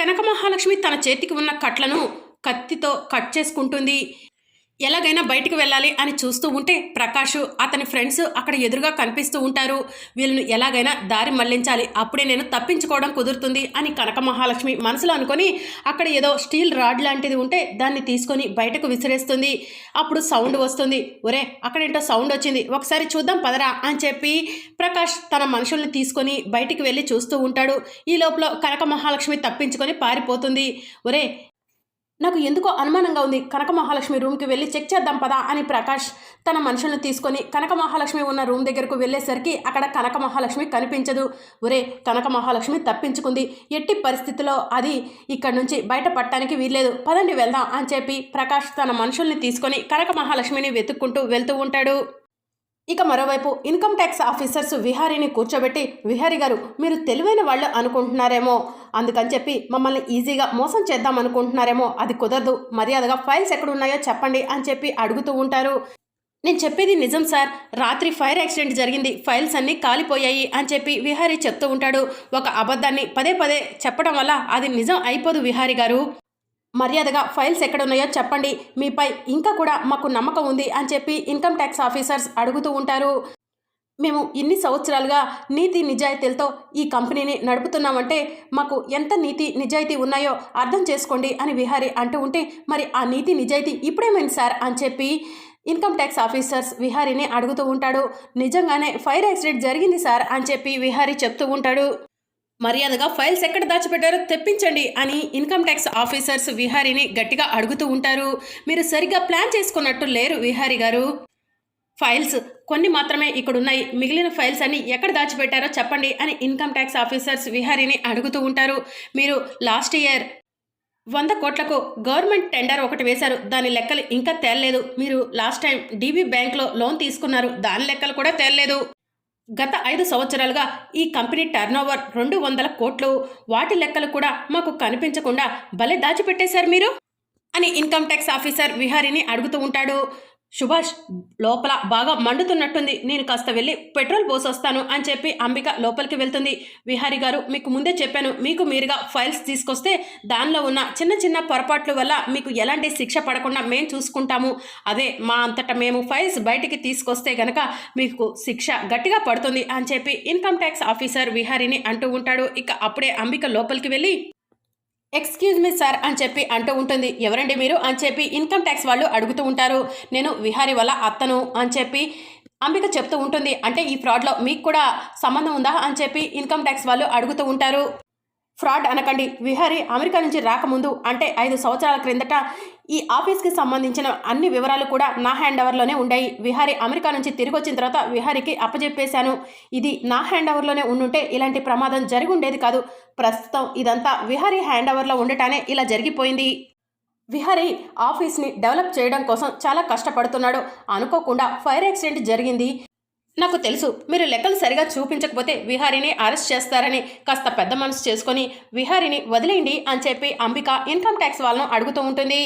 కనక మహాలక్ష్మి తన చేతికి ఉన్న కట్లను కత్తితో కట్ చేసుకుంటుంది. ఎలాగైనా బయటికి వెళ్ళాలి అని చూస్తూ ఉంటే ప్రకాష్ అతని ఫ్రెండ్స్ అక్కడ ఎదురుగా కనిపిస్తూ ఉంటారు. వీళ్ళను ఎలాగైనా దారి మళ్ళించాలి. అప్పుడే నేను తప్పించుకోవడం కుదురుతుంది అని కనక మహాలక్ష్మి మనసులో అనుకొని అక్కడ ఏదో స్టీల్ రాడ్ లాంటిది ఉంటే దాన్ని తీసుకొని బయటకు విసిరేస్తుంది. అప్పుడు సౌండ్ వస్తుంది. ఒరే అక్కడేంటో సౌండ్ వచ్చింది. ఒకసారి చూద్దాం పదరా అని చెప్పి ప్రకాష్ తన మనుషుల్ని తీసుకొని బయటికి వెళ్ళి చూస్తూ ఉంటాడు. ఈ లోపల కనక మహాలక్ష్మి తప్పించుకొని పారిపోతుంది. ఒరే నాకు ఎందుకో అనుమానంగా ఉంది. కనక మహాలక్ష్మి రూమ్కి వెళ్ళి చెక్ చేద్దాం పదా అని ప్రకాష్ తన మనుషులను తీసుకొని కనక మహాలక్ష్మి ఉన్న రూమ్ దగ్గరకు వెళ్ళేసరికి అక్కడ కనక మహాలక్ష్మి కనిపించదు. ఒరే కనక మహాలక్ష్మి తప్పించుకుంది. ఎట్టి పరిస్థితిలో అది ఇక్కడ నుంచి బయట పట్టడానికి వీల్లేదు. పదండి వెళ్దాం అని చెప్పి ప్రకాష్ తన మనుషుల్ని తీసుకొని కనక మహాలక్ష్మిని వెతుక్కుంటూ వెళ్తూ ఉంటాడు. ఇక మరోవైపు ఇన్కమ్ ట్యాక్స్ ఆఫీసర్స్ విహారీని కూర్చోబెట్టి విహారీ గారు మీరు తెలివైన వాళ్ళు అనుకుంటున్నారేమో. అందుకని చెప్పి మమ్మల్ని ఈజీగా మోసం చేద్దాం అనుకుంటున్నారేమో. అది కుదరదు. మర్యాదగా ఫైల్స్ ఎక్కడున్నాయో చెప్పండి అని చెప్పి అడుగుతూ ఉంటారు. నేను చెప్పేది నిజం సార్. రాత్రి ఫైర్ యాక్సిడెంట్ జరిగింది. ఫైల్స్ అన్నీ కాలిపోయాయి అని చెప్పి విహారీ చెప్తూ ఉంటాడు. ఒక అబద్ధాన్ని పదే పదే చెప్పడం వల్ల అది నిజం అయిపోదు విహారీ గారు. మర్యాదగా ఫైల్స్ ఎక్కడున్నాయో చెప్పండి. మీపై ఇంకా కూడా మాకు నమ్మకం ఉంది అని చెప్పి ఇన్కమ్ ట్యాక్స్ ఆఫీసర్స్ అడుగుతూ ఉంటారు. మేము ఇన్ని సంవత్సరాలుగా నీతి నిజాయితీలతో ఈ కంపెనీని నడుపుతున్నామంటే మాకు ఎంత నీతి నిజాయితీ ఉన్నాయో అర్థం చేసుకోండి అని విహారీ అంటూ ఉంటే మరి ఆ నీతి నిజాయితీ ఇప్పుడేమైంది సార్ అని చెప్పి ఇన్కమ్ ట్యాక్స్ ఆఫీసర్స్ విహారీని అడుగుతూ ఉంటాడు. నిజంగానే ఫైర్ యాక్సిడెంట్ జరిగింది సార్ అని చెప్పి విహారీ చెప్తూ ఉంటాడు. మర్యాదగా ఫైల్స్ ఎక్కడ దాచిపెట్టారో తెప్పించండి అని ఇన్కమ్ ట్యాక్స్ ఆఫీసర్స్ విహారీని గట్టిగా అడుగుతూ ఉంటారు. మీరు సరిగ్గా ప్లాన్ చేసుకున్నట్టు లేరు విహారీ గారు. ఫైల్స్ కొన్ని మాత్రమే ఇక్కడ ఉన్నాయి మిగిలిన ఫైల్స్ అన్ని ఎక్కడ దాచిపెట్టారో చెప్పండి అని ఇన్కమ్ ట్యాక్స్ ఆఫీసర్స్ విహారీని అడుగుతూ ఉంటారు. మీరు లాస్ట్ ఇయర్ వంద కోట్లకు గవర్నమెంట్ టెండర్ ఒకటి వేశారు. దాని లెక్కలు ఇంకా తేలలేదు. మీరు లాస్ట్ టైం డీబీ బ్యాంక్లో లోన్ తీసుకున్నారు. దాని లెక్కలు కూడా తేలలేదు. గత ఐదు సంవత్సరాలుగా ఈ కంపెనీ టర్నోవర్ రెండు వందల కోట్లు. వాటి లెక్కలు కూడా మాకు కనిపించకుండా భలే దాచిపెట్టేశారు మీరు? అని ఇన్కమ్ ట్యాక్స్ ఆఫీసర్ విహారీని అడుగుతూ ఉంటాడు. సుభాష్ లోపల బాగా మండుతున్నట్టుంది. నేను కాస్త వెళ్ళి పెట్రోల్ పోసొస్తాను అని చెప్పి అంబిక లోపలికి వెళ్తుంది. విహారి గారు మీకు ముందే చెప్పాను మీకు మీరుగా ఫైల్స్ తీసుకొస్తే దానిలో ఉన్న చిన్న చిన్న పొరపాట్ల వల్ల మీకు ఎలాంటి శిక్ష పడకుండా మేము చూసుకుంటాము. అదే మా అంతటా మేము ఫైల్స్ బయటికి తీసుకొస్తే గనక మీకు శిక్ష గట్టిగా పడుతుంది అని చెప్పి ఇన్కమ్ ట్యాక్స్ ఆఫీసర్ విహారిని అంటూ ఉంటాడు. ఇక అప్పుడే అంబిక లోపలికి వెళ్ళి ఎక్స్క్యూజ్ మీ సార్ అని చెప్పి అంటూ ఉంటుంది. ఎవరండి మీరు? అని చెప్పి ఇన్కమ్ ట్యాక్స్ వాళ్ళు అడుగుతూ ఉంటారు. నేను విహారీ వల్ల అత్తను అని చెప్పి అంబిక చెప్తూ ఉంటుంది. అంటే ఈ ఫ్రాడ్లో మీకు కూడా సంబంధం ఉందా? అని చెప్పి ఇన్కమ్ ట్యాక్స్ వాళ్ళు అడుగుతూ ఉంటారు. ఫ్రాడ్ అనకండి. విహారీ అమెరికా నుంచి రాకముందు అంటే ఐదు సంవత్సరాల క్రిందట ఈ ఆఫీస్కి సంబంధించిన అన్ని వివరాలు కూడా నా హ్యాండ్ ఓవర్లోనే ఉండాయి. విహారీ అమెరికా నుంచి తిరిగి వచ్చిన తర్వాత విహారీకి అప్పజెప్పేశాను. ఇది నా హ్యాండ్ ఓవర్లోనే ఉండుంటే ఇలాంటి ప్రమాదం జరిగి ఉండేది కాదు. ప్రస్తుతం ఇదంతా విహారీ హ్యాండ్ ఓవర్లో ఉండటానే ఇలా జరిగిపోయింది. విహారీ ఆఫీస్ని డెవలప్ చేయడం కోసం చాలా కష్టపడుతున్నాడు. అనుకోకుండా ఫైర్ యాక్సిడెంట్ జరిగింది. నాకు తెలుసు మీరు లెక్కలు సరిగా చూపించకపోతే విహారీని అరెస్ట్ చేస్తారని కాస్త పెద్ద మనసు చేసుకొని విహారీని వదిలేయండి అని చెప్పి అంబిక ఇన్కమ్ ట్యాక్స్ వాళ్ళను అడుగుతూ ఉంటుంది.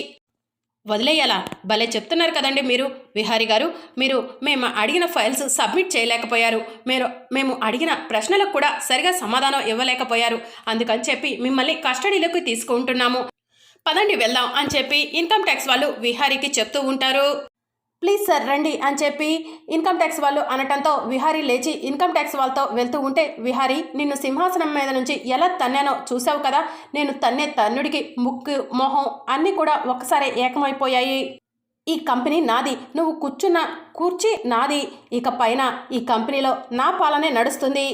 వదిలేయాలా? భలే చెప్తున్నారు కదండి మీరు విహారీ గారు. మీరు మేము అడిగిన ఫైల్స్ సబ్మిట్ చేయలేకపోయారు. మీరు మేము అడిగిన ప్రశ్నలకు కూడా సరిగా సమాధానం ఇవ్వలేకపోయారు. అందుకని చెప్పి మిమ్మల్ని కస్టడీలోకి తీసుకుంటున్నాము. పదండి వెళ్దాం అని చెప్పి ఇన్కమ్ ట్యాక్స్ వాళ్ళు విహారీకి చెప్తూ ఉంటారు. ప్లీజ్ సార్ రండి అని చెప్పి ఇన్కమ్ ట్యాక్స్ వాళ్ళు అనటంతో విహారీ లేచి ఇన్కమ్ ట్యాక్స్ వాళ్ళతో వెళ్తూ ఉంటే విహారీ నిన్ను సింహాసనం మీద నుంచి ఎలా తన్నానో చూసావు కదా? నేను తన్నే తన్నుడికి ముక్కు మొహం అన్నీ కూడా ఒక్కసారి ఏకమైపోయాయి. ఈ కంపెనీ నాది. నువ్వు కూర్చున్న కూర్చి నాది. ఇక పైన ఈ కంపెనీలో నా పాలనే నడుస్తుంది.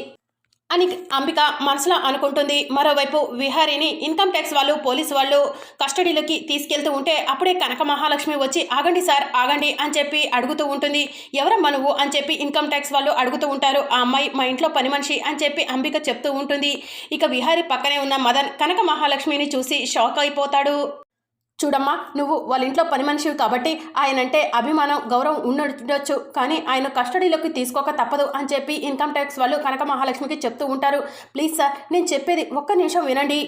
అని అంబిక మనసులో అనుకుంటుంది. మరోవైపు విహారీని ఇన్కమ్ ట్యాక్స్ వాళ్ళు పోలీసు వాళ్ళు కస్టడీలోకి తీసుకెళ్తూ ఉంటే అప్పుడే కనక మహాలక్ష్మి వచ్చి ఆగండి సార్ ఆగండి అని చెప్పి అడుగుతూ ఉంటుంది. ఎవరమ్మా నువ్వు? అని చెప్పి ఇన్కమ్ ట్యాక్స్ వాళ్ళు అడుగుతూ ఉంటారు. ఆ అమ్మాయి మా ఇంట్లో పని మనిషి అని చెప్పి అంబిక చెప్తూ ఉంటుంది. ఇక విహారీ పక్కనే ఉన్న మదన్ కనక మహాలక్ష్మిని చూసి షాక్ అయిపోతాడు. చూడమ్మా నువ్వు వాళ్ళ ఇంట్లో పని మనిషివి కాబట్టి ఆయనంటే అభిమానం గౌరవం ఉండొచ్చు. కానీ ఆయన కస్టడీలోకి తీసుకోక తప్పదు అని చెప్పి ఇన్కమ్ ట్యాక్స్ వాళ్ళు కనక మహాలక్ష్మికి చెప్తూ ఉంటారు. ప్లీజ్ సార్ నేను చెప్పేది ఒక్క నిమిషం వినండి.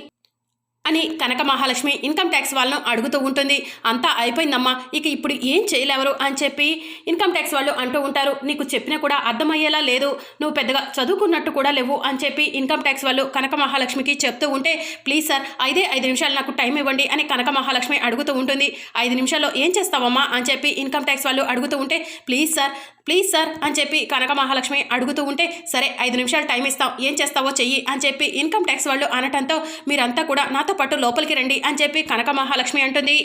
అని కనక మహాలక్ష్మి ఇన్కమ్ ట్యాక్స్ వాళ్ళను అడుగుతూ ఉంటుంది. అంతా అయిపోయిందమ్మా ఇక ఇప్పుడు ఏం చేయలేవరు అని చెప్పి ఇన్కమ్ ట్యాక్స్ వాళ్ళు అంటూ ఉంటారు. నీకు చెప్పినా కూడా అర్థమయ్యేలా లేదు. నువ్వు పెద్దగా చదువుకున్నట్టు కూడా లేవు అని చెప్పి ఇన్కమ్ ట్యాక్స్ వాళ్ళు కనక మహాలక్ష్మికి చెప్తూ ఉంటే ప్లీజ్ సార్ ఐదే ఐదు నిమిషాలు నాకు టైం ఇవ్వండి అని కనక మహాలక్ష్మి అడుగుతూ ఉంటుంది. ఐదు నిమిషాల్లో ఏం చేస్తావమ్మా అని చెప్పి ఇన్కమ్ ట్యాక్స్ వాళ్ళు అడుగుతూ ఉంటే ప్లీజ్ సార్ ప్లీజ్ సార్ అని చెప్పి కనక మహాలక్ష్మి అడుగుతూ ఉంటే సరే ఐదు నిమిషాలు టైం ఇస్తాం ఏం చేస్తావో చెయ్యి అని చెప్పి ఇన్కమ్ ట్యాక్స్ వాళ్ళు అనటంతో మీరంతా కూడా నాతో పాటు లోపలికి రండి అని చెప్పి కనక మహాలక్ష్మి అంటుంది.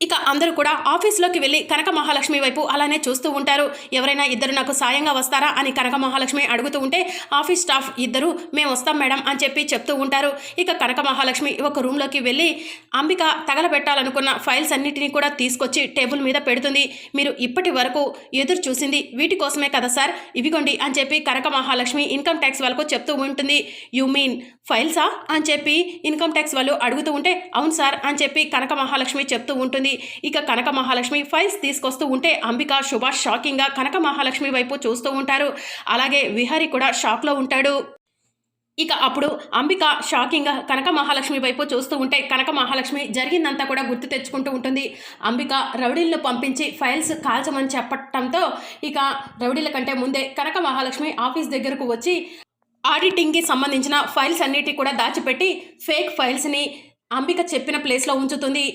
ఇక అందరూ కూడా ఆఫీస్లోకి వెళ్ళి కనక మహాలక్ష్మి వైపు అలానే చూస్తూ ఉంటారు. ఎవరైనా ఇద్దరు నాకు సాయంగా వస్తారా అని కనక మహాలక్ష్మి అడుగుతూ ఉంటే ఆఫీస్ స్టాఫ్ ఇద్దరు మేము వస్తాం మేడం అని చెప్పి చెప్తూ ఉంటారు. ఇక కనక మహాలక్ష్మి ఒక రూమ్లోకి వెళ్ళి అంబిక తగలబెట్టాలనుకున్న ఫైల్స్ అన్నిటినీ కూడా తీసుకొచ్చి టేబుల్ మీద పెడుతుంది. మీరు ఇప్పటి వరకు ఎదురు చూసింది వీటి కోసమే కదా సార్? ఇవిగోండి అని చెప్పి కనక మహాలక్ష్మి ఇన్కమ్ ట్యాక్స్ వాళ్ళకు చెప్తూ ఉంటుంది. యు మీన్ ఫైల్సా? అని చెప్పి ఇన్కమ్ ట్యాక్స్ వాళ్ళు అడుగుతూ ఉంటే అవును సార్ అని చెప్పి కనక మహాలక్ష్మి చెప్తూ ఉంటుంది. ఇక కనక మహాలక్ష్మి ఫైల్స్ తీసుకొస్తూ ఉంటే అంబిక సుభాష్ షాకింగ్గా కనక మహాలక్ష్మి వైపు చూస్తూ ఉంటారు. అలాగే విహారి కూడా షాక్లో ఉంటాడు. ఇక అప్పుడు అంబిక షాకింగ్గా కనక మహాలక్ష్మి వైపు చూస్తూ ఉంటే కనక మహాలక్ష్మి జరిగిందంతా కూడా గుర్తు తెచ్చుకుంటూ ఉంటుంది. అంబిక రౌడీలను పంపించి ఫైల్స్ కాల్చమని చెప్పటంతో ఇక రౌడీల కంటే ముందే కనక మహాలక్ష్మి ఆఫీస్ దగ్గరకు వచ్చి ఆడిటింగ్కి సంబంధించిన ఫైల్స్ అన్నిటి కూడా దాచిపెట్టి ఫేక్ ఫైల్స్ని అంబిక చెప్పిన ప్లేస్లో ఉంచుతుంది.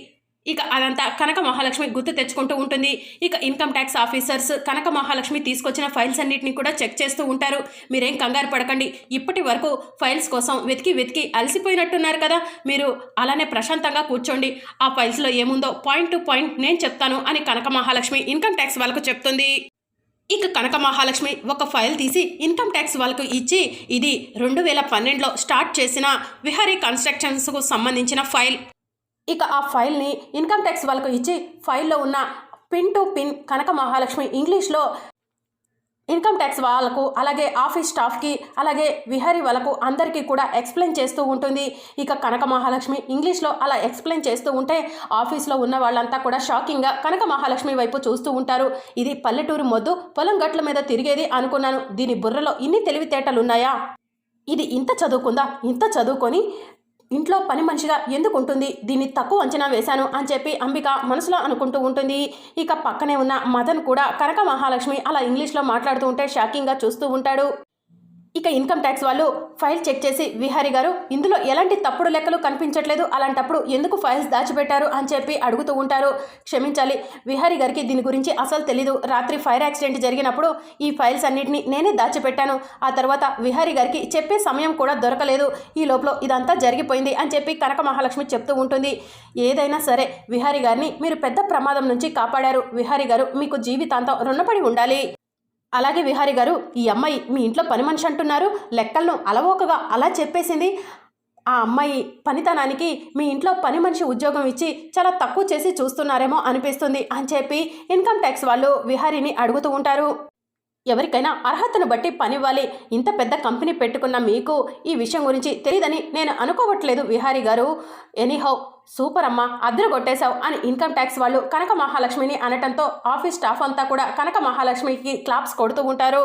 ఇక అదంతా కనక మహాలక్ష్మి గుర్తు తెచ్చుకుంటూ ఉంటుంది. ఇక ఇన్కమ్ ట్యాక్స్ ఆఫీసర్స్ కనక మహాలక్ష్మి తీసుకొచ్చిన ఫైల్స్ అన్నిటిని కూడా చెక్ చేస్తూ ఉంటారు. మీరేం కంగారు పడకండి. ఇప్పటి వరకు ఫైల్స్ కోసం వెతికి వెతికి అలసిపోయినట్టున్నారు కదా. మీరు అలానే ప్రశాంతంగా కూర్చోండి. ఆ ఫైల్స్లో ఏముందో పాయింట్ టు పాయింట్ నేను చెప్తాను అని కనక మహాలక్ష్మి ఇన్కమ్ ట్యాక్స్ వాళ్ళకు చెప్తుంది. ఇక కనక మహాలక్ష్మి ఒక ఫైల్ తీసి ఇన్కమ్ ట్యాక్స్ వాళ్ళకు ఇచ్చి ఇది రెండు వేల పన్నెండులో స్టార్ట్ చేసిన విహారీ కన్స్ట్రక్షన్స్కు సంబంధించిన ఫైల్. ఇక ఆ ఫైల్ని ఇన్కమ్ ట్యాక్స్ వాళ్ళకు ఇచ్చి ఫైల్లో ఉన్న pin to pin Kanaka Mahalakshmi ఇంగ్లీష్లో ఇన్కమ్ ట్యాక్స్ వాళ్ళకు అలాగే ఆఫీస్ స్టాఫ్కి అలాగే విహారీ వాళ్ళకు అందరికీ కూడా ఎక్స్ప్లెయిన్ చేస్తూ ఉంటుంది. ఇక కనక మహాలక్ష్మి ఇంగ్లీష్లో అలా ఎక్స్ప్లెయిన్ చేస్తూ ఉంటే ఆఫీస్లో ఉన్న వాళ్ళంతా కూడా షాకింగ్గా కనక మహాలక్ష్మి వైపు చూస్తూ ఉంటారు. ఇది పల్లెటూరు మొద్దు పొలం గట్ల మీద తిరిగేది అనుకున్నాను. దీని బుర్రలో ఇన్ని తెలివితేటలున్నాయా? ఇది ఇంత చదువుకుందా? ఇంత చదువుకొని ఇంట్లో పని మనిషిగా ఎందుకు ఉంటుంది? దీన్ని తక్కువ అంచనా వేశాను అని చెప్పి అంబిక మనసులో అనుకుంటూ ఉంటుంది. ఇక పక్కనే ఉన్న మదన్ కూడా కనక మహాలక్ష్మి అలా ఇంగ్లీష్లో మాట్లాడుతూ ఉంటే షాకింగ్గా చూస్తూ ఉంటాడు. ఇక ఇన్కమ్ ట్యాక్స్ వాళ్ళు ఫైల్ చెక్ చేసి విహారీ గారు ఇందులో ఎలాంటి తప్పుడు లెక్కలు కనిపించట్లేదు? అలాంటప్పుడు ఎందుకు ఫైల్స్ దాచిపెట్టారు? అని చెప్పి అడుగుతూ ఉంటారు. క్షమించాలి విహారీ గారికి దీని గురించి అసలు తెలీదు. రాత్రి ఫైర్ యాక్సిడెంట్ జరిగినప్పుడు ఈ ఫైల్స్ అన్నింటినీ నేనే దాచిపెట్టాను. ఆ తర్వాత విహారీ గారికి చెప్పే సమయం కూడా దొరకలేదు. ఈ లోపల ఇదంతా జరిగిపోయింది అని చెప్పి కనక మహాలక్ష్మి చెప్తూ ఉంటుంది. ఏదైనా సరే విహారీ గారిని మీరు పెద్ద ప్రమాదం నుంచి కాపాడారు. విహారీ గారు మీకు జీవితాంతం రుణపడి ఉండాలి. అలాగే విహారి గారు ఈ అమ్మాయి మీ ఇంట్లో పని మనిషి అంటున్నారు లెక్కలను అలవోకగా అలా చెప్పేసింది. ఆ అమ్మాయి పనితనానికి మీ ఇంట్లో పని మనిషి ఉద్యోగం ఇచ్చి చాలా తక్కువ చేసి చూస్తున్నారేమో అనిపిస్తుంది అని చెప్పి ఇన్కమ్ ట్యాక్స్ వాళ్ళు విహారీని అడుగుతూ ఉంటారు. ఎవరికైనా అర్హతను బట్టి పనివ్వాలి. ఇంత పెద్ద కంపెనీ పెట్టుకున్న మీకు ఈ విషయం గురించి తెలియదని నేను అనుకోవట్లేదు విహారీ గారు. ఎనీహౌ సూపర్ అమ్మ అద్దరు కొట్టేశావు అని ఇన్కమ్ ట్యాక్స్ వాళ్ళు కనక మహాలక్ష్మిని అనటంతో ఆఫీస్ స్టాఫ్ అంతా కూడా కనక మహాలక్ష్మికి క్లాప్స్ కొడుతూ ఉంటారు.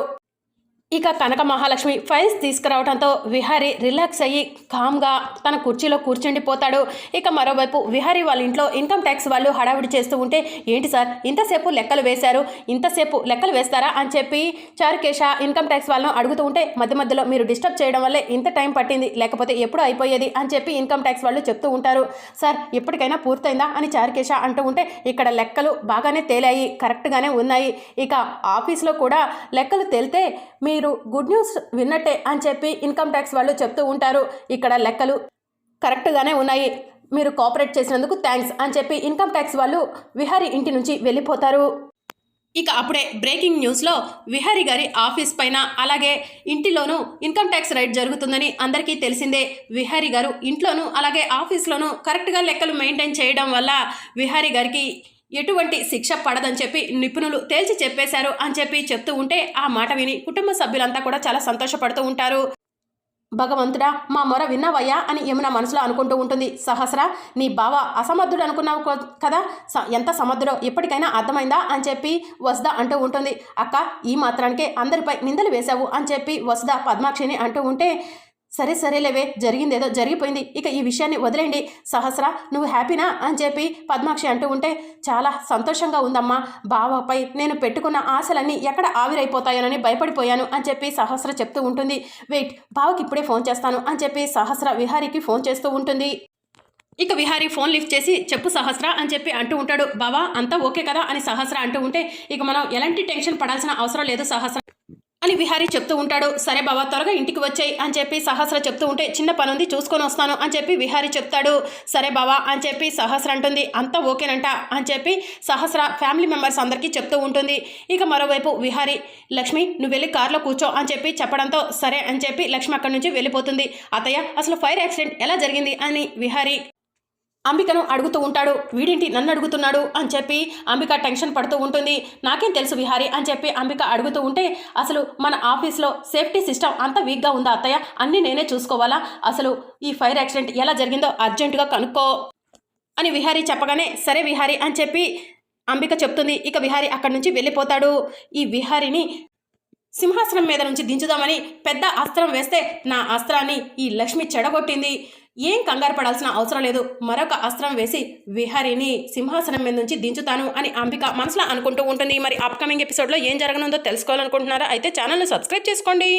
ఇక కనక మహాలక్ష్మి ఫైల్స్ తీసుకురావడంతో విహారీ రిలాక్స్ అయ్యి కామ్గా తన కుర్చీలో కూర్చుండిపోతాడు. ఇక మరోవైపు విహారీ వాళ్ళ ఇంట్లో ఇన్కమ్ ట్యాక్స్ వాళ్ళు హడావిడి చేస్తూ ఉంటే ఏంటి సార్ ఇంతసేపు లెక్కలు వేశారు? ఇంతసేపు లెక్కలు వేస్తారా? అని చెప్పి చారుకేశ ఇన్కమ్ ట్యాక్స్ వాళ్ళను అడుగుతూ ఉంటే మధ్య మధ్యలో మీరు డిస్టర్బ్ చేయడం వల్లే ఇంత టైం పట్టింది. లేకపోతే ఎప్పుడు అయిపోయేది? అని చెప్పి ఇన్కమ్ ట్యాక్స్ వాళ్ళు చెప్తూ ఉంటారు. సార్ ఎప్పటికైనా పూర్తయిందా? అని చారుకేశ అంటూ ఉంటే ఇక్కడ లెక్కలు బాగానే తేలాయి కరెక్ట్గానే ఉన్నాయి. ఇక ఆఫీస్లో కూడా లెక్కలు తేలితే మీరు గుడ్ న్యూస్ విన్నట్టే అని చెప్పి ఇన్కమ్ ట్యాక్స్ వాళ్ళు చెప్తూ ఉంటారు. ఇక్కడ లెక్కలు కరెక్ట్గానే ఉన్నాయి. మీరు కోఆపరేట్ చేసినందుకు థ్యాంక్స్ అని చెప్పి ఇన్కమ్ ట్యాక్స్ వాళ్ళు విహారీ ఇంటి నుంచి వెళ్ళిపోతారు. ఇక అప్పుడే బ్రేకింగ్ న్యూస్లో విహారీ గారి ఆఫీస్ పైన అలాగే ఇంటిలోనూ ఇన్కమ్ ట్యాక్స్ రైడ్ జరుగుతుందని అందరికీ తెలిసిందే. విహారీ గారు ఇంట్లోనూ అలాగే ఆఫీస్లోనూ కరెక్ట్గా లెక్కలు మెయింటైన్ చేయడం వల్ల విహారీ గారికి ఎటువంటి శిక్ష పడదని చెప్పి నిపుణులు తేల్చి చెప్పేశారు అని చెప్పి చెప్తూ ఉంటే ఆ మాట విని కుటుంబ సభ్యులంతా కూడా చాలా సంతోషపడుతూ ఉంటారు. భగవంతుడా మా మొర విన్నావయ్యా అని యమున మనసులో అనుకుంటూ ఉంటుంది. సహస్ర నీ బావ అసమర్థుడు అనుకున్నావు కదా? స- ఎంత సమర్థుడో ఎప్పటికైనా అర్థమైందా? అని చెప్పి వసుద అంటూ ఉంటుంది. అక్క ఈ మాత్రానికే అందరిపై నిందలు వేశావు అని చెప్పి వసుద పద్మాక్షిని అంటూ ఉంటే సరే సరేలేవే జరిగిందేదో జరిగిపోయింది. ఇక ఈ విషయాన్ని వదిలేండి సహస్ర నువ్వు హ్యాపీనా అని చెప్పి పద్మాక్షి అంటూ ఉంటే చాలా సంతోషంగా ఉందమ్మా. బావపై నేను పెట్టుకున్న ఆశలన్నీ ఎక్కడ ఆవిరైపోతాయోనని భయపడిపోయాను అని చెప్పి సహస్ర చెప్తూ ఉంటుంది. వెయిట్ బావకి ఇప్పుడే ఫోన్ చేస్తాను అని చెప్పి సహస్ర విహారీకి ఫోన్ చేస్తూ ఉంటుంది. ఇక విహారీ ఫోన్ లిఫ్ట్ చేసి చెప్పు సహస్ర అని చెప్పి అంటూ ఉంటాడు. బావా అంతా ఓకే కదా అని సహస్ర అంటూ ఉంటే ఇక మనం ఎలాంటి టెన్షన్ పడాల్సిన అవసరం లేదు సహస్ర. అని విహారీ చెప్తూ ఉంటాడు. సరే బావా త్వరగా ఇంటికి వచ్చాయి అని చెప్పి సహస్ర చెప్తూ ఉంటే చిన్న పని ఉంది చూసుకొని వస్తాను అని చెప్పి విహారీ చెప్తాడు. సరే బావా అని చెప్పి సహస్ర అంటుంది. అంతా ఓకేనంట అని చెప్పి సహస్ర ఫ్యామిలీ మెంబర్స్ అందరికీ చెప్తూ ఉంటుంది. ఇక మరోవైపు విహారీ లక్ష్మి నువ్వు వెళ్ళి కార్లో కూర్చో అని చెప్పి చెప్పడంతో సరే అని చెప్పి లక్ష్మి అక్కడి నుంచి వెళ్ళిపోతుంది. అతయ్య అసలు ఫైర్ యాక్సిడెంట్ ఎలా జరిగింది అని విహారీ అంబికను అడుగుతూ ఉంటాడు. వీడింటి నన్ను అడుగుతున్నాడు? అని చెప్పి అంబిక టెన్షన్ పడుతూ ఉంటుంది. నాకేం తెలుసు విహారీ? అని చెప్పి అంబిక అడుగుతూ ఉంటే అసలు మన ఆఫీస్లో సేఫ్టీ సిస్టమ్ అంత వీక్గా ఉందా అత్తయ్య? అన్నీ నేనే చూసుకోవాలా? అసలు ఈ ఫైర్ యాక్సిడెంట్ ఎలా జరిగిందో అర్జెంటుగా కనుక్కో. అని విహారీ చెప్పగానే సరే విహారీ అని చెప్పి అంబిక చెప్తుంది. ఇక విహారీ అక్కడి నుంచి వెళ్ళిపోతాడు. ఈ విహారీని సింహాసనం మీద నుంచి దించుదామని పెద్ద అస్త్రం వేస్తే నా అస్త్రాన్ని ఈ లక్ష్మి చెడగొట్టింది. ఏం కంగారు పడాల్సిన అవసరం లేదు. మరొక అస్త్రం వేసి విహారీని సింహాసనం మీద నుంచి దించుతాను అని అంబిక మనసులో అనుకుంటూ ఉంటుంది. మరి అప్కమింగ్ ఎపిసోడ్లో ఏం జరగనుందో తెలుసుకోవాలనుకుంటున్నారా? అయితే ఛానల్ని సబ్స్క్రైబ్ చేసుకోండి.